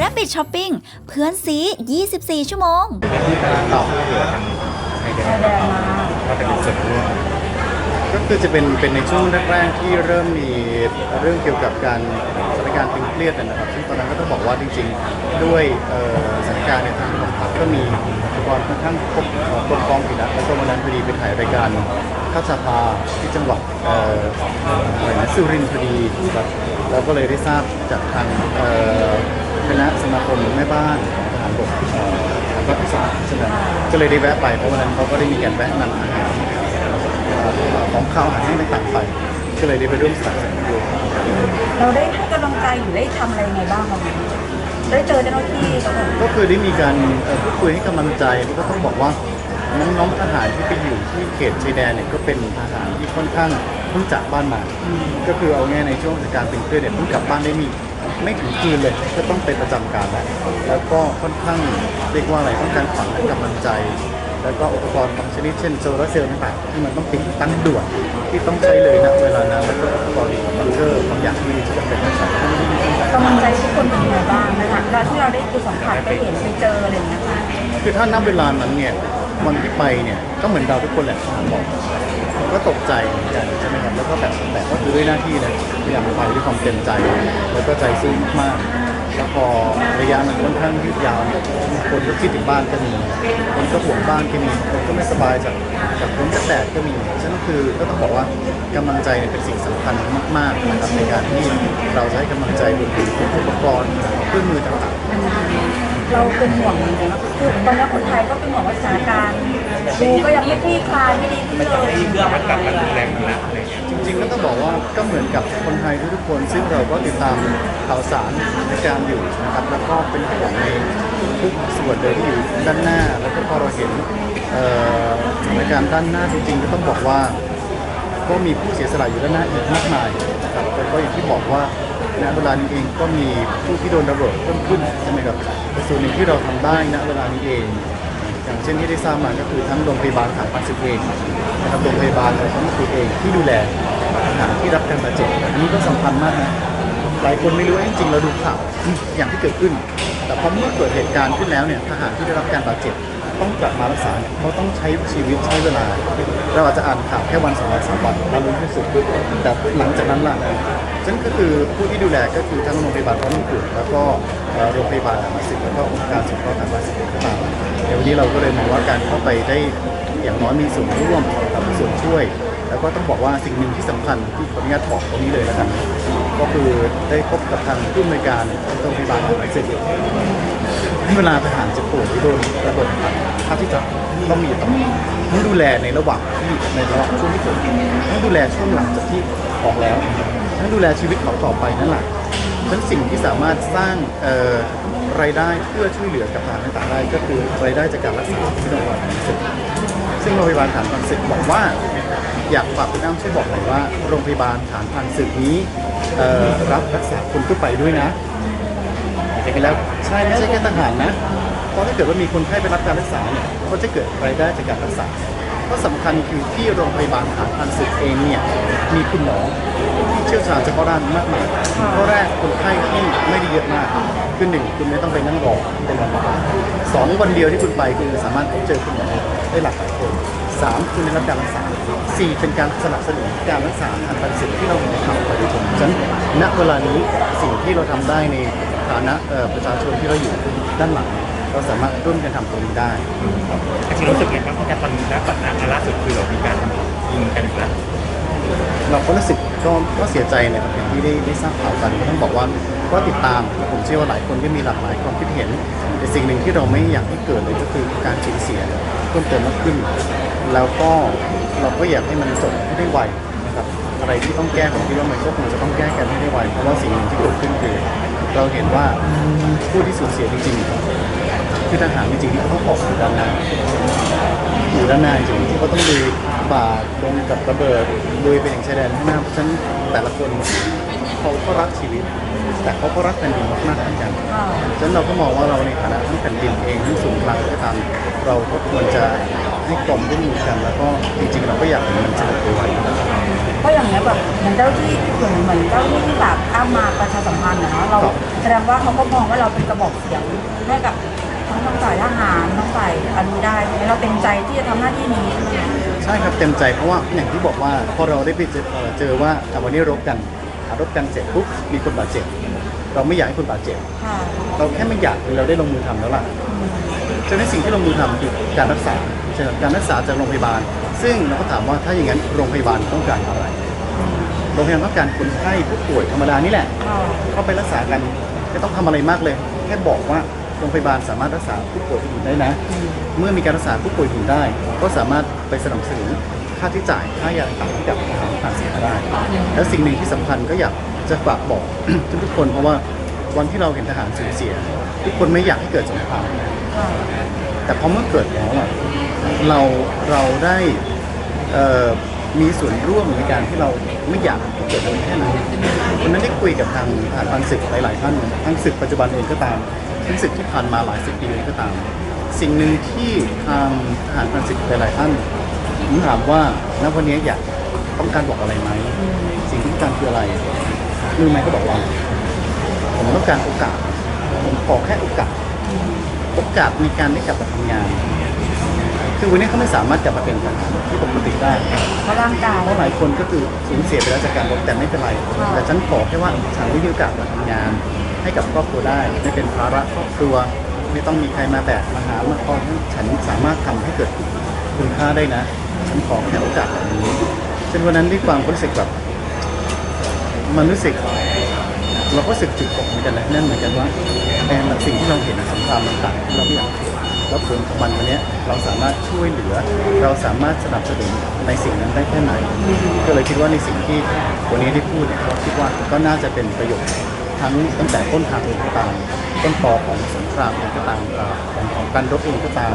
Rabbit Shopping เพื่อนซี 24 ชั่วโมง ที่การต่อเหลือทางชายแดนก็เป็นส่วนร่วมก็คือจะเป็นเป็นในช่วงแรกๆที่เริ่มมีเรื่องเกี่ยวกับการ การตึงเครียดนะครับซึ่งตอนนั้นก็ต้องบอกว่าจริงๆ ด้วยสถานการณ์ในยทางกองทัพก็มีอุปกรณ์ค่อนข้างครบครบกองอยู่แล้วแล้วก็วันนั้นพอดีไปถ่ายรายการข้าวสภาที่จังหวัดอ่ออะไรนะสุรินทร์พอดีครับเราก็เลยได้ทราบจากทางคณะสมาคมแม่บ้านทหารบกเอ่อแล้วก็พิสารใช่ไหมก็เลยได้แวะไปเพราะวันนั้นเขาก็ได้มีการแวะนำอาหารของข้าวอาหารให้ต่างๆไป ก็เลยได้ไปร่วมสนับสนุนด้วยเราได้ให้กำลังใจหรือได้ทำอะไรยังไงบ้างบ้างได้เจอเจ้าหน้าที่แล้วก็ก็คือได้มีการเอ่อพูดคุยให้กำลังใจแล้วก็ต้องบอกว่าน้องๆทหารที่ไปอยู่ที่เขตชายแดนเนี่ยก็เป็นทหารที่ค่อนข้างเพิ่งจากบ้านมา ก็คือเอาง่ายในช่วงสถานการณ์ตึงเครียดเนี่ยเพิ่งกลับบ้านได้มีไม่ถึงคืนเลยก็ต้องเป็นประจำการแล้วแล้วก็ค่อนข้างเรียกว่าอะไรต้องการขวัญและกำลังใจ แล้วก็อุปกรณ์บางชนิดเช่นโซลาร์เซลล์ต่างๆที่มันต้องติดตั้งด่วนที่ต้องใช้เลยณเวลานั้นแล้วก็อุปกรณ์บังเกอร์บางอย่างที่ที่จำเป็นต้องใช้กำลังใจทุกคนเป็นยังไงบ้างนะคะเวลาที่เราได้ไปสัมผัสไปเห็นไปเจออะไรอย่างเงี้ยค่ะคือถ้านับเวลานั้นเนี่ยวันที่ไปเนี่ยก็เหมือนเราทุกคนแหละบอกก็ตกใจเหมือนกันใช่ไหมครับแล้วก็แบบแต่ก็คือด้วยหน้าที่นะพยายามไปด้วยความเต็มใจ แล้วก็ใจสู้มากๆ แล้วพอระยะมันค่อนข้างยืดยาวเนี่ยคนก็คิดถึงบ้านก็มี คนก็ห่วงบ้านก็มี คนก็ไม่สบายจากจากฝนจากแดดก็มีฉะนั้นคือก็ต้องบอกว่ากำลังใจเนี่ยเป็นสิ่งสำคัญมากๆนะครับในการที่เราจะให้กำลังใจรวมถึงอุปกรณ์เครื่องมือต่างๆ เราเป็นห่วงยังไงบ้างคือตอนนี้คนไทยก็เป็นห่วงว่าสถานการณ์ดูก็ยังไม่คลี่คลายไม่ดีขึ้นเลย เรื่องมันกลับมารุนแรงอีกแล้วอะไรเงี้ยจริงๆก็ต้องบอกว่าก็เหมือนกับคนไทยทุกๆคน ซึ่งเราก็ติดตามข่าวสารในการอยู่นะครับแล้วก็เป็นห่วงในทุกส่วนเลยที่อยู่ด้านหน้า แล้วก็พอเราเห็นเอ่อสถานการณ์ด้านหน้าจริงๆก็ต้องบอกว่า ก็มีผู้เสียสละอยู่ด้านหน้าอีกมากมายนะครับแล้วก็อย่างที่บอกว่า ณเวลานี้เองก็มีผู้ที่โดนระเบิดเพิ่มขึ้นใช่ไหมครับแต่ส่วนหนึ่งที่เราทำได้ณเวลานี้เอง อย่างเช่นที่ได้ทราบมาก็คือทั้งโรงพยาบาลฐานพันศึกเองนะครับโรงพยาบาลของท้องถิ่นเองที่ดูแลทหารที่รับการบาดเจ็บอันนี้ก็สำคัญมากนะหลายคนไม่รู้จริงๆเราดูข่าวอย่างที่เกิดขึ้น แต่พอเมื่อเกิดเหตุการณ์ขึ้นแล้วเนี่ยทหารที่ได้รับการบาดเจ็บ ต้องกลับมารักษาเนี่ยเขาต้องใช้ชีวิตใช้เวลา เราอาจจะอ่านข่าวแค่วันสองวันสามวันเรารู้ที่สุดแต่หลังจากนั้นล่ะฉันก็คือผู้ที่ดูแลก็คือทั้งโรงพยาบาลพร้อมงกุฎแล้วก็โรงพยาบาลธรรมศิษย์แล้วก็องค์การสงเคราะห์ธรรมศิษย์ต่างๆเดี๋ยววันนี้เราก็เลยมองว่าการเข้าไปได้อย่างน้อยมีส่วนร่วมกับส่วนช่วย แล้วก็ต้องบอกว่าสิ่งหนึ่งที่สำคัญที่ขออนุญาตบอกตรงนี้เลยนะครับก็คือได้พบกับทางผู้อำนวยการโรงพยาบาลธรรมศิษย์ เวลาทหารเจ็บป่วยที่โดนระเบิดค่าที่จะต้องมีตลองดูแลในระหว่างที่ในระหว่างช่วงที่เกิดเหตุทั้งดูแลช่วงหลังจากที่ออกแล้วทั้งดูแลชีวิตเขาต่อไปนั่นแหละฉะนั้นสิ่งที่สามารถสร้างรายได้เพื่อช่วยเหลือกับทหารต่างๆได้ก็คือรายได้จากการรักษาที่โรงพยาบาลฐานศึกซึ่งโรงพยาบาลฐานพันศึกบอกว่า อยากฝากคุณอ้ำช่วยบอกหน่อยว่าโรงพยาบาลฐานพันศึกนี้รับรักษาคนทั่วไปด้วยนะ แล้วใช่ไม่ใช่แค่ทหารนะเพราะถ้าเกิดว่ามีคนไข้ไปรับการรักษาเนี่ยก็จะเกิดรายได้จากการรักษาเพราะสำคัญคือที่โรงพยาบาลฐานพันศึกเองเนี่ยมีคุณหมอที่เชี่ยวชาญเฉพาะด้านมากมายข้อแรกคนไข้ที่ไม่ได้เยอะมากคือหนึ่งคุณไม่ต้องไปนั่งรอเป็นวันๆสองวันเดียวที่คุณไปคือสามารถพบเจอคุณหมอได้หลากหลายคนสามคุณได้รับการรักษาสี่เป็นการสนับสนุนการรักษาทางพันศึกที่เราเห็นในข่าวไปด้วยฉะนั้น ณเวลานี้สิ่งที่เราทำได้ในฐานะเอ่อประชาชนที่เราอยู่ด้านหลัง เราสามารถร่วมกันทำตรงนี้ได้ครับจริงๆรู้สึกไงบ้างที่ตอนนี้ณปัจจุบันล่าสุดคือเรามีการยิงกันอีกแล้วเราก็รู้สึกก็ก็เสียใจในอย่างที่ได้ได้ทราบข่าวกันก็ต้องบอกว่าก็ติดตามผมเชื่อว่าหลายคนก็มีหลากหลายความคิดเห็น แต่สิ่งหนึ่งที่เราไม่อยากให้เกิดเลยก็คือการสูญเสียเพิ่มเติมมากขึ้น แล้วก็เราก็อยากให้มันจบให้ได้ไวนะครับ อะไรที่ต้องแก้ผมคิดว่ามันก็คงจะต้องแก้กันให้ได้ไวเพราะว่าสิ่งหนึ่งที่เกิดขึ้นคือ เราเห็นว่าผู้ที่สูญเสียจริงๆคือทหารจริงๆที่เขาออกอยู่ด้านหน้าอยู่ด้านหน้าจริงที่เขาต้องลุยฝ่าลงกับระเบิดลุยไปอย่างชายแดนข้างหน้าเพราะฉะนั้นแต่ละคน เขาก็รักชีวิต แต่เขาก็รักแผ่นดินมากๆเหมือนกันค่ะฉะนั้นเราก็มองว่าเราในฐานะทั้งแผ่นดินเองทั้งศูนย์กลางก็ตามเราก็ควรจะให้กลมร่วมมือกัน แล้วก็จริงๆเราก็อยากเห็นมันสงบไวๆเพราะอย่างเงี้ยแบบเหมือนเจ้าที่เหมือนเหมือนเจ้าที่ที่แบบอ้ามาประชาสัมพันธ์นะเนาะเราครับแสดงว่าเขาก็มองว่าเราเป็นกระบอกเสียงให้กับทั้งทางฝ่ายทหารทั้งฝ่ายอนุได้ใช่ไหมเราเต็มใจที่จะทำหน้าที่นี้ใช่ไหมใช่ครับเต็มใจเพราะว่าอย่างที่บอกว่าพอเราได้ไปเจอเอ่อเจอว่าอะวันนี้รบกัน อะรบกันเสร็จปุ๊บมีคนบาดเจ็บ เราไม่อยากให้คนบาดเจ็บ ค่ะเราแค่ไม่อยากเราได้ลงมือทำแล้วล่ะฉะนั้นสิ่งที่ลงมือทำคือการรักษาใช่ไหมการรักษาจากโรงพยาบาล ซึ่งเราก็ถามว่าถ้าอย่างนั้นโรงพยาบาลต้องการอะไร โรงพยาบาลต้องการคนไข้ผู้ป่วยธรรมดานี่แหละ ค่ะเข้าไปรักษากันไม่ต้องทำอะไรมากเลย แค่บอกว่าโรงพยาบาลสามารถรักษาผู้ป่วยอื่นได้นะ เมื่อมีการรักษาผู้ป่วยอื่นได้ ก็สามารถไปสนับสนุน ค่าที่จ่ายค่ายาต่างๆให้กับทหารผ่านเสียได้แล้วสิ่งหนึ่งที่สำคัญก็อยากจะฝากบอกทุกๆคนเพราะว่าวันที่เราเห็นทหารสูญเสีย ทุกคนไม่อยากให้เกิดสงครามแต่พอเมื่อเกิดแล้วอะเราเราได้มีส่วนร่วมในการที่เราไม่อยากเกิดอะไรแค่นั้นวันนั้นได้คุยกับทางทหารพันศึกหลาย ๆ ท่านทั้งศึกปัจจุบันเองก็ตามทั้งศึกที่ผ่านมาหลายสิบปีเองก็ตาม สิ่งหนึ่งที่ทางทหารพันศึกหลาย ๆ ท่าน ผมถามว่าณวันนี้อยากต้องการบอกอะไรไหมสิ่งที่ต้องการคืออะไรรู้ไหมก็บอกว่า ผมต้องการโอกาส ผมขอแค่โอกาส โอกาสในการได้กลับมาทำงาน คือวันนี้เขาไม่สามารถกลับมาเป็นทหารที่ปกติได้ เพราะร่างกายเพราะหลายคนก็คือสูญเสียไปแล้วจากการรบแต่ไม่เป็นไรค่ะแต่ฉันขอแค่ว่าฉันได้มีโอกาสมาทำงาน ให้กับครอบครัวได้ ไม่เป็นภาระครอบครัว ไม่ต้องมีใครมาแบกมาหามาคอยฉันสามารถทำให้เกิดคุณค่าได้นะ ฉันขอแค่โอกาสแบบนี้เช่นวันนั้นด้วยความรู้สึกแบบมันรู้สึกเราก็รู้สึกจุกอกเหมือนกันนะนั่นเหมือนกันว่าแอนสิ่งที่เราเห็นสงครามต่างๆที่เราไม่อยากเห็นแล้วผลของมันวันนี้เราสามารถช่วยเหลือ เราสามารถสนับสนุนในสิ่งนั้นได้แค่ไหน ก็เลยคิดว่าในสิ่งที่วันนี้ได้พูดเนี่ยก็คิดว่าก็น่าจะเป็นประโยชน์ทั้งตั้งแต่ต้นทางเองก็ตาม ต้นตอของสงครามเองก็ตามเอ่อของของการรบเองก็ตาม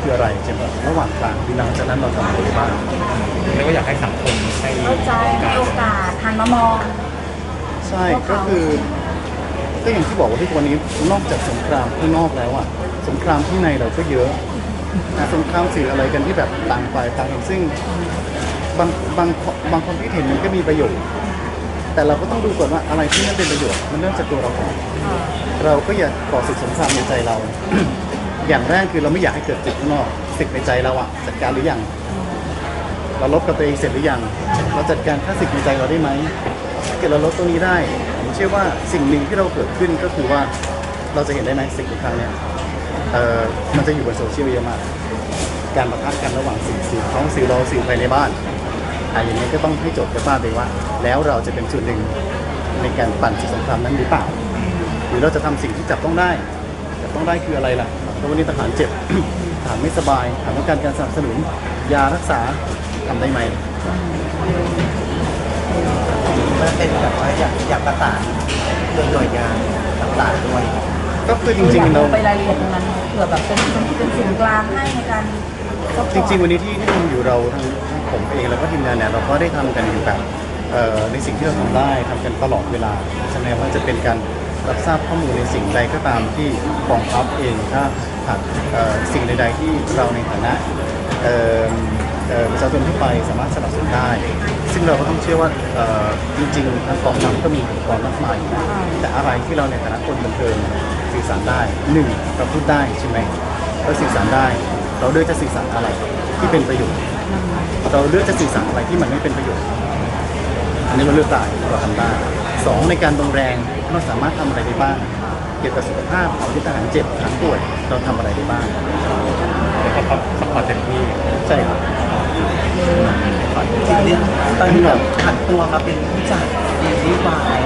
คืออะไรใช่ไหมระหว่างกลางคือหลังจากนั้นเราทำอะไรได้บ้างแล้วก็อยากให้สังคมให้เข้าใจให้โอกาสหันมามองใช่ก็คือก็อย่างที่บอกว่าที่วันนี้นอกจากสงครามข้างนอกแล้วอะสงครามข้างในเราก็เยอะนะสงครามสื่ออะไรกันที่แบบต่างฝ่ายต่างเห็นซึ่งบางบางบางความคิดเห็นมันก็มีประโยชน์ แต่เราก็ต้องดูก่อนว่าอะไรที่มันเป็นประโยชน์มันเริ่มจากตัวเราก่อนเราก็อย่าก่อศึกสงครามในใจเรา อย่างแรกคือเราไม่อยากให้เกิดศึกข้างนอกศึกในใจเราอะจัดการหรือยังเราลบกับตัวเองเสร็จหรือยังเราจัดการค่าศึกในใจเราได้ไหมถ้าเกิดเราลดตรงนี้ได้ผมเชื่อว่าสิ่งหนึ่งที่เราเกิดขึ้นก็คือว่าเราจะเห็นได้ไหมศึกในครั้งเนี้ยเอ่อมันจะอยู่บนโซเชียลเยอะมากการประทะกันระหว่างสื่อสื่อท้องสื่อเราสื่อภายในบ้าน อะอย่างนี้ก็ต้องให้โจทย์กับบ้านเลยว่า แล้วเราจะเป็นส่วนหนึ่งในการปั่นศึกสงครามนั้นหรือเปล่า หรือเราจะทำสิ่งที่จับต้องได้ จับต้องได้คืออะไรล่ะถ้าวันนี้ทหารเจ็บ ทหารไม่สบายทหารต้องการการสนับสนุน ยารักษาทำได้ไหม มันเป็นแบบว่าอยากอยากประสานหน่วยหน่วยงานต่างๆด้วย ก็คือจอริยางกๆเรา ไปรายละเอียดตรงนั้นเผื่อแบบเป็นเป็นเป็นศูนย์กลางให้ในการ จริงๆ วันนี้ที่ที่ทำอยู่เราทั้งทั้งผมเองแล้วก็ทีมงานเนี่ยเราก็ได้ทำกันอยู่แบบเอ่อในสิ่งที่เราทำได้ทำกันตลอดเวลาใช่ไหมว่าจะเป็นการรับทราบข้อมูลในสิ่งใดก็ตามที่กองทัพเองถ้าหากเอ่อสิ่งใด ๆ ที่เราในฐานะเอ่อเอ่อประชาชนทั่วไปสามารถสนับสนุนได้ ซึ่งเราก็ต้องเชื่อว่าเอ่อจริงๆทางกองทัพก็มีอุปกรณ์มากมายอยู่นะแต่อะไรที่เราในฐานะคนบันเทิงสื่อสารได้หนึ่งเราพูดได้ใช่ไหม เราสื่อสารได้ เราเลือกจะสื่อสารอะไรที่เป็นประโยชน์ เราเลือกจะสื่อสารอะไรที่มันไม่เป็นประโยชน์ อันนี้เราเลือกได้เราทำได้สองในการดงแรงเราสามารถทำอะไรได้บ้างเกี่ยวกับสุขภาพของที่ทหารเจ็บทหารป่วยเราทำอะไรได้บ้างแล้วก็ซัพพอร์ตเต็มที่ใช่ครับจริงๆเนี่ยตอนนี้แบบผันตัวมาเป็นผู้จัดซีรีส์วาย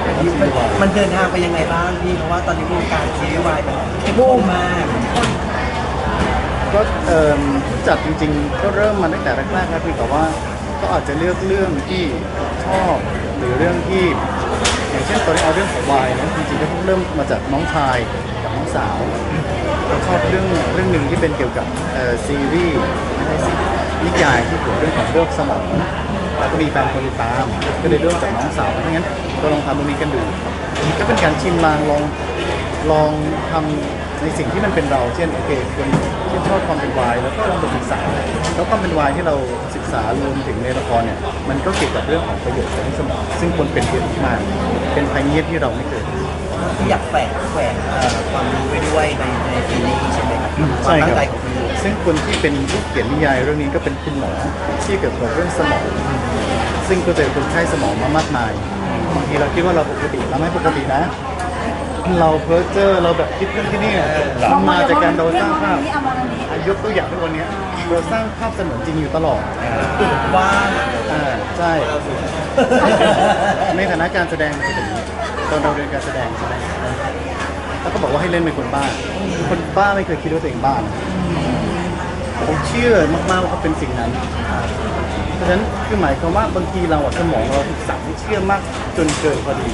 มันเดินทางไปยังไงบ้างพี่เพราะว่าตอนนี้วงการซีรีส์วายมันเข้มข้นมาก ก็เอ่อผู้จัดจริงๆ ก็เริ่มมาตั้งแต่แรกๆแล้วเพียงแต่ว่าก็อาจจะเลือกเรื่องที่ชอบหรือเรื่องที่ อย่างเช่นตอนนี้เอาเรื่องของวายนะจริงๆก็เริ่มมาจากน้องชายกับน้องสาวเราชอบเรื่องเรื่องหนึ่งที่เป็นเกี่ยวกับเอ่อซีรีส์ไม่ใช่ซีรีส์นิยายที่เกี่ยวกับเรื่องของโรคสมองแล้วก็มีแฟนคนติดตาม ก็เลยเริ่มจากน้องสาวเพราะงั้นก็ลองทำตรงนี้กันดูก็เป็นการชิมลางลอง ลองทำในสิ่งที่มันเป็นเรา เช่นโอเคคนที่ชอบความเป็นวายแล้วก็ลองไปศึกษา แล้วความเป็นวายที่เราศึกษารวมถึงในละครเนี่ยมันก็เกี่ยวกับเรื่องของประโยชน์ของสมองซึ่งคนเป็นเยอะมากเป็นภัยเงียบที่เราไม่เคยที่อยากแฝงแฝงเอ่อความรู้ไว้ด้วยในในซีรีส์ใช่ไหมครับความตั้งใจของคุณซึ่งคนที่เป็นผู้เขียนนิยายเรื่องนี้ก็เป็นคุณหมอที่เกี่ยวกับเรื่องสมองซึ่งก็เจอคนไข้สมองมามากมายบางทีเราคิดว่าเราปกติเราไม่ปกตินะ เราเพ้อเจอเราแบบคิดเรื่องที่นี่มันมาจากการเราสร้างภาพเอามาตรงนี้อะยกตัวอย่างในวันเนี้ยเราสร้างภาพเสมือนจริงอยู่ตลอดว่าอ่าใช่ ในฐานะการแสดงมันจะเป็นอย่างนี้ตอนเราเรียนการแสดงใช่ไหมแล้วก็บอกว่าให้เล่นเป็นคนบ้า คนบ้าไม่เคยคิดว่าตัวเองบ้านะผมเชื่อมากๆว่าเขาเป็นสิ่งนั้นเพ ราะฉะนั้นคือหมายความว่าบางทีเราอะสมองเราถูกสั่งให้เชื่อมาก จนเกินพอดี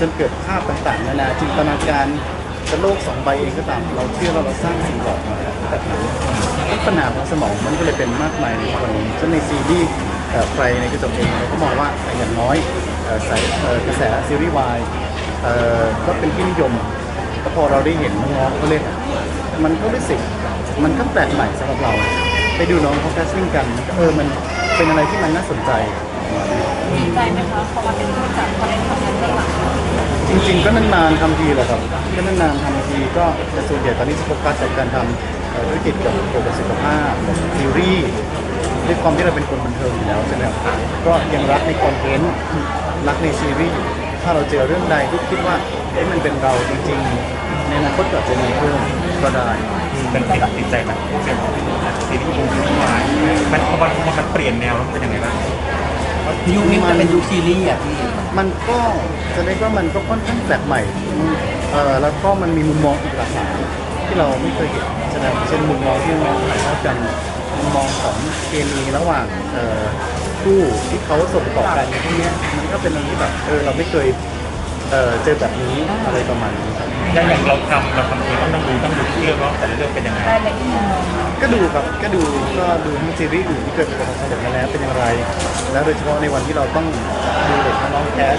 จนเกิดภาพต่างๆนานาจินตนาการจะโลกสองใบเองก็ตามเราเชื่อว่าเราสร้างสิ่งหลอกมาแบบนั้นปัญหาของสมองมันก็เลยเป็นมากมายในคนนี้ซึ่งในซีรีส์เอ่อใครในกระจกเองเราก็มองว่าอย่างน้อยเอ่อสายเอ่อกระแสซีรีส์วายเอ่อก็เป็นที่นิยมก็พอเราได้เห็นน้องๆเขาเล่นอะมันก็รู้สึก มันก็แปลกใหม่สำหรับเรา ไปดูน้องเขาแคสติ้งกันมันก็เออมัน เป็นอะไรที่มันน่าสนใจดีใจไหมคะพอมาเป็นผู้จัดพอได้ทำงานเบื้องหลังจริงๆก็นานๆทำทีแหละครับก็นานๆทำทีก็แต่ส่วนใหญ่ตอนนี้จะโฟกัสจากการทำเอ่อธุรกิจเกี่ยวกับสุขภาพซีรีส์ด้วยความที่เราเป็นคนบันเทิงอยู่แล้วใช่ไหมครับก็ยังรักในคอนเทนต์รักในซีรีส์อยู่ถ้าเราเจอเรื่องใดที่คิดว่าเอ๊ะมันเป็นเราจริงๆในอนาคตก็อาจจะมีเพิ่มก็ได้ เป็นติดติดใจมันเป็นซีรีส์วงซีรีส์วายมันพอมันพอมันเปลี่ยนแนวแล้วมันเป็นยังไงบ้างยุคนี้มันเป็นยุคซีรีส์อะพี่มันก็จะเรียกว่ามันก็ค่อนข้างแปลกใหม่เอ่อแล้วก็มันมีมุมมองอีกหลากหลายที่เราไม่เคยเห็นใช่ไหมเช่นมุมมองที่มองถ่ายทอดกันมุมมองของเคมีระหว่างเอ่อคู่ที่เขาส่งต่อกันพวกนี้มันก็เป็นอะไรที่แบบเออเราไม่เคย เอ่อเจอแบบนี้อะไรประมาณนี้ครับอย่างอย่างเราทำเราทำเองต้องดูต้องดูทุกเรื่องว่าแต่ละเรื่องเป็นยังไงรายละเอียดก็ดูครับก็ดูก็ดูทั้งซีรีส์อื่นที่เกิดประสบความสำเร็จมาแล้วเป็นอย่างไร แล้วโดยเฉพาะในวันที่เราต้องดูเด็กน้องๆแคส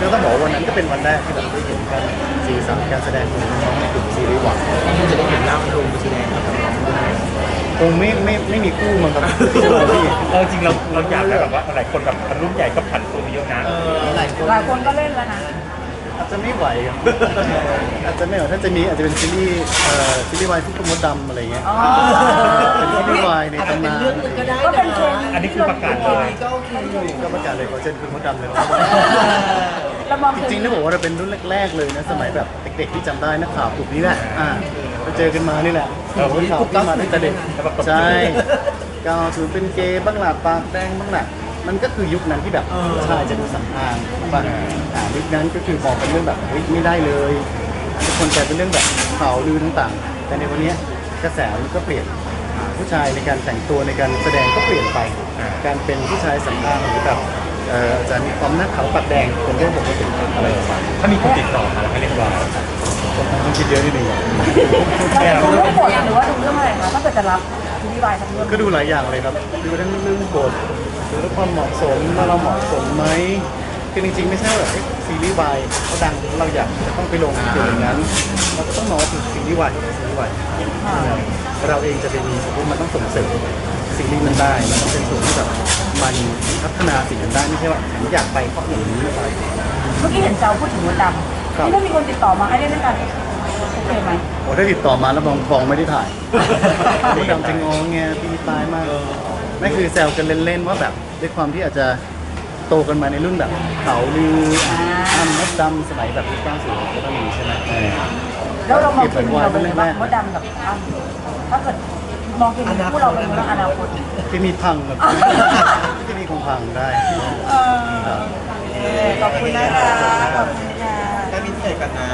ก็ต้องบอกว่าวันนั้นก็เป็นวันแรกที่แบบได้เห็นกันสีสันการแสดงของน้องๆในกลุ่มซีรีส์หวังจะได้เห็นร่างลงแสดงกับน้องด้วย คงไม่ไม่ไม่มีคู่มั้งครับพี่เออจริงเราเราอยากได้แบบว่าหลายคนแบบรุ่นใหญ่ก็ผันตัวไปเยอะนะเออหลายคนหลายคนก็เล่นแล้วนะอาจจะไม่ไหวครับอาจจะไม่ไหวถ้าจะมีอาจจะเป็นซีรีส์เอ่อซีรีส์วายที่คุณมดดำอะไรเงี้ยอ๋อเป็นซีรีส์วายในอาจจะตำเป็นนานเรื่องหนึงก็ได้ก็เป็นนะเคมีอันนี้คือประกาศเลยก็โอเคอยู่ก็ประกาศเลยขอเชิญคุณมดดำเลยเรามองจริงๆต้องบอกว่าเราเป็นรุ่นแรกๆเลยนะสมัยแบบเด็กๆที่จำได้นักข่าวกลุ่มนี้แหละอ่า เราเจอกันมานี่แหละเราข่าวที่มาตั้งแต่เด็กใช่ก้าวถือเป็นเกย์บ้างหลัปากแดงบ้างหลัมันก็คือยุคนั้นที่แบบชายจะดูสัมพันธ์ป่ะอ่ายุคนั้นก็คือมองเป็นเรื่องแบบเฮ้ยไม่ได้เลยทุกคนกลายเป็นเรื่องแบบข่าวลือต่างๆ แต่ในวันเนี้ยกระแสมันก็เปลี่ยนผู้ชายในการแต่งตัวในการแสดงก็เปลี่ยนไป การเป็นผู้ชายสัมพันธ์หรือแบบเอ่อจะมีความหน้าขาวปากแดงเป็นเรื่องปกติอะไรประมาณนี้ถ้ามีคนติดต่อมาแล้วให้เรียกว่า ต้องคิดเยอะนิดนึงอะเราดูเรื่องบทหรือว่าดูเรื่องอะไรคะถ้าเกิดจะรับซีรีส์วายทั้งเรื่องก็ดูหลายอย่างเลยครับ ดูทั้งเรื่องบทดูเรื่องความเหมาะสมว่าเราเหมาะสมไหมคือจริงๆไม่ใช่ว่าแบบเฮ้ยซีรีส์วายเขาดังเราอยากจะต้องไปลงเกี่ยวอย่างนั้นเราก็ต้องมองว่าถึงซีรีส์วายซีรีส์วายเราเองจะไปมีสมมติมันต้องส่งเสริมซีรีส์นั้นได้มันต้องเป็นส่วนที่แบบมันพัฒนาสิ่งนั้นได้ไม่ใช่ว่าฉันอยากไปเพราะอย่างนี้อะไรเมื่อกี้เห็นเจ้าพูดถึงมดด ครับำที่ถ้ามีคนติดต่อมาให้เล่นด้วยกันโอเคไหมโอ้ได้ติดต่อมาแล้วบองทองไม่ได้ถ่ายมดดำจะงอแงตีตายมากไม่คือแซวกันเล่นๆว่าแบบด้วยความที่อาจจะโตกันมาในรุ่นแบบเขาลืออ้ำมดดำสมัยแบบยุค90ก็ต้องมีใช่ไหมเออแล้วเรามองเคมีเราเป็นไงบ้างมดดำกับอ้ำถ้าเกิดมองเคมีคู่เราเป็นไงบ้างอนาคตที่มีพังแบบที่มีคงพังได้ เออครับขอบคุณนะคะขอบคุณ ค่ะแค่มีเศษกันนะ